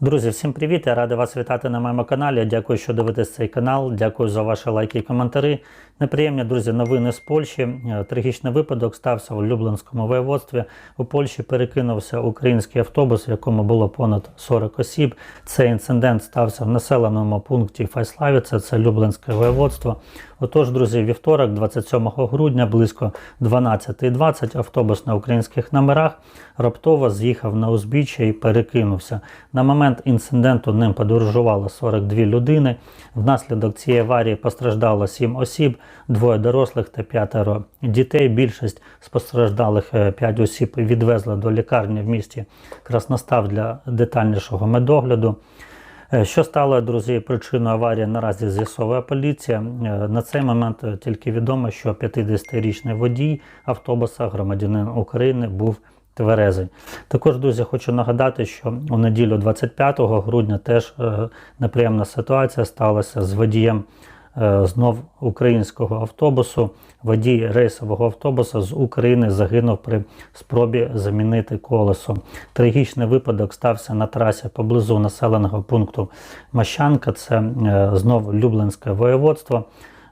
Друзі, всім привіт! Я радий вас вітати на моєму каналі. Дякую, що дивитесь цей канал. Дякую за ваші лайки і коментарі. Неприємні, друзі, новини з Польщі. Е, Трагічний випадок стався у Люблинському воєводстві. У Польщі перекинувся український автобус, в якому було понад 40 осіб. Цей інцидент стався в населеному пункті Файславіце, це Люблинське воєводство. Отож, друзі, вівторок, 27 грудня, близько 12.20, автобус на українських номерах раптово з'їхав на узбіччя і перекинувся. На момент інциденту ним подорожувало 42 людини. Внаслідок цієї аварії постраждало 7 осіб, двоє дорослих та п'ятеро дітей. Більшість з постраждалих 5 осіб відвезли до лікарні в місті Красностав для детальнішого медогляду. Е, Що стало, друзі, причиною аварії наразі з'ясовує поліція. Е, На цей момент е, тільки відомо, що 50-річний водій автобуса, громадянин України, був тверезий. Також, друзі, хочу нагадати, що у неділю 25 грудня теж е, неприємна ситуація сталася з водієм е, знов українського автобусу. Водій рейсового автобуса з України загинув при спробі замінити колесо. Трагічний випадок стався на трасі поблизу населеного пункту Мащанка. Це е, знов Люблинське воєводство.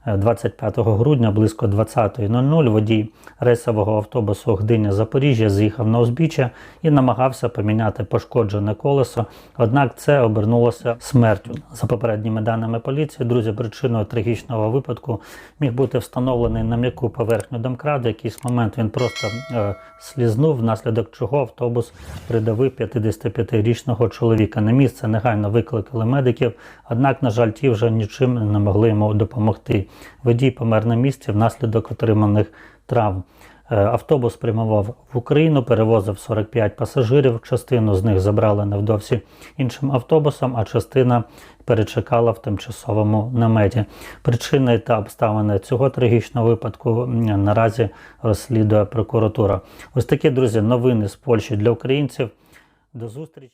Е, 25 грудня близько 20.00 водій рейсового автобусу Гдиня Запоріжжя з'їхав на узбіччя і намагався поміняти пошкоджене колесо. Однак це обернулося смертю. За попередніми даними поліції, друзі, причиною трагічного випадку міг бути встановлений на м'яку поверхню домкрат. В якийсь момент він просто е, слізнув, внаслідок чого автобус придавив 55-річного чоловіка. На місце негайно викликали медиків, однак, на жаль, ті вже нічим не могли йому допомогти. Водій помер на місці внаслідок отриманих травм. Е, Автобус прямував в Україну, перевозив 45 пасажирів. Частину з них забрали невдовзі іншим автобусом, а частина перечекала в тимчасовому наметі. Причини та обставини цього трагічного випадку наразі розслідує прокуратура. Ось такі друзі новини з Польщі для українців. До зустрічі.